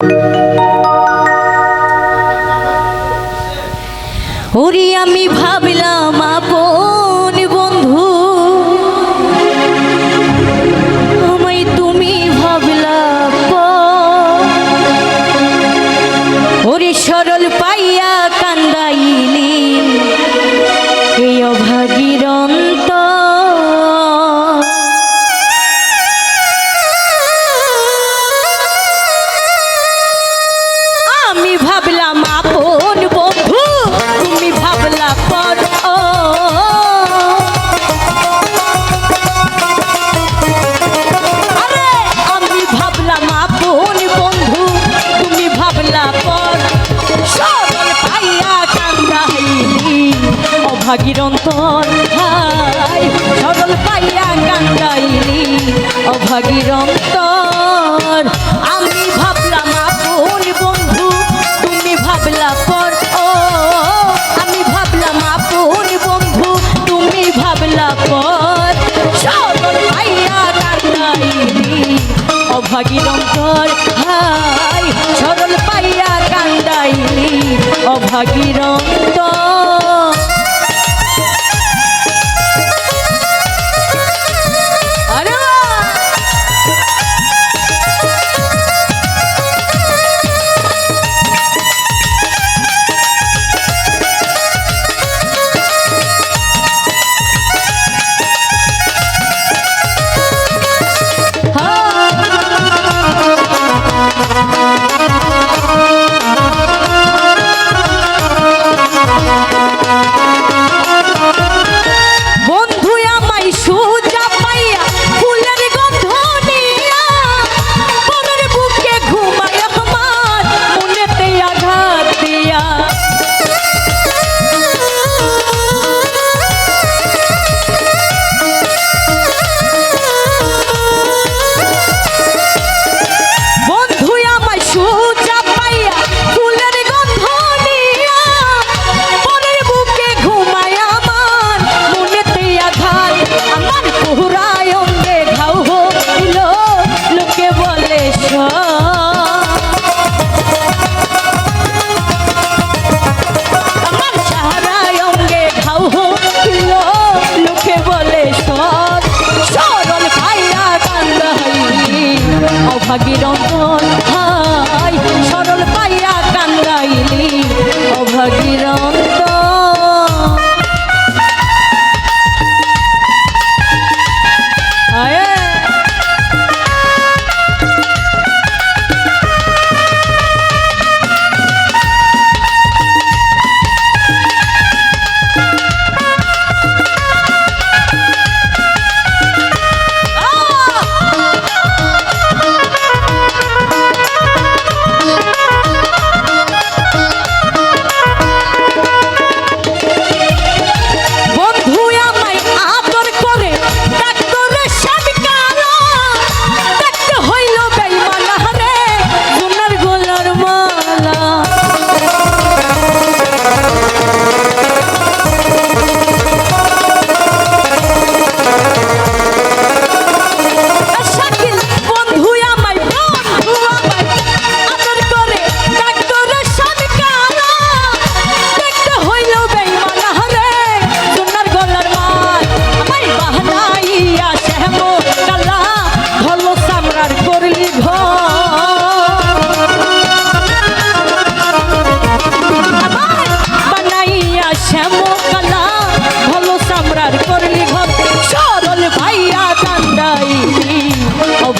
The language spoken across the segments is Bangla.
you. অভাগীর অন্তর হাই সরল পাইয়া কান্দাইলি অভাগীর অন্তর আমি ভাবলাম আপন বন্ধু, তুমি ভাবলা পর ও। আমি ভাবলাম আপন বন্ধু, তুমি ভাবলা পর। সরল পাইয়া কান্দাইলি অভাগীর অন্তর হাই সরল পাইয়া কান্দাইলি অভাগীর অন্তর But you don't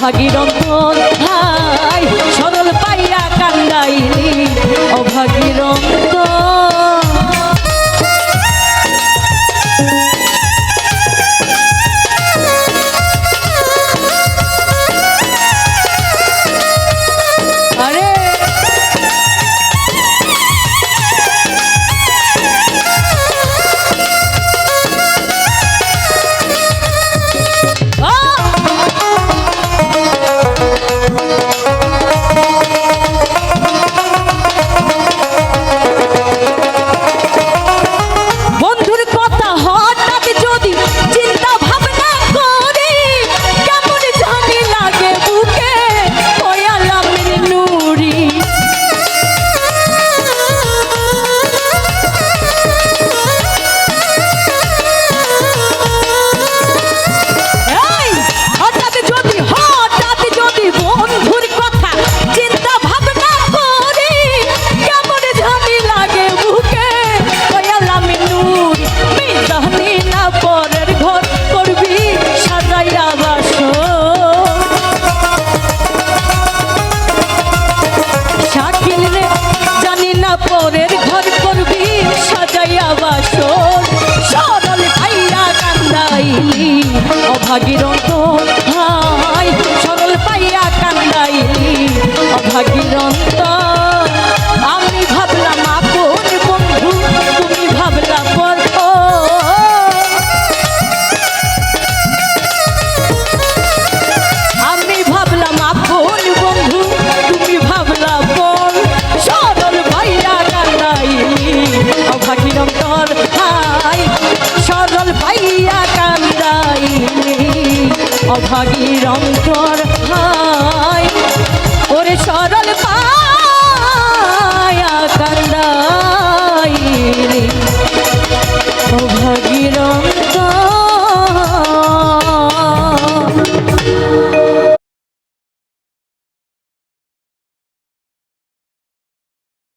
ভাগীরথ অভাগীরন্ত হাই সরল পাইয়া কান্দাইলি। অভাগীরন্ত অভাগীরন্তর অন্তর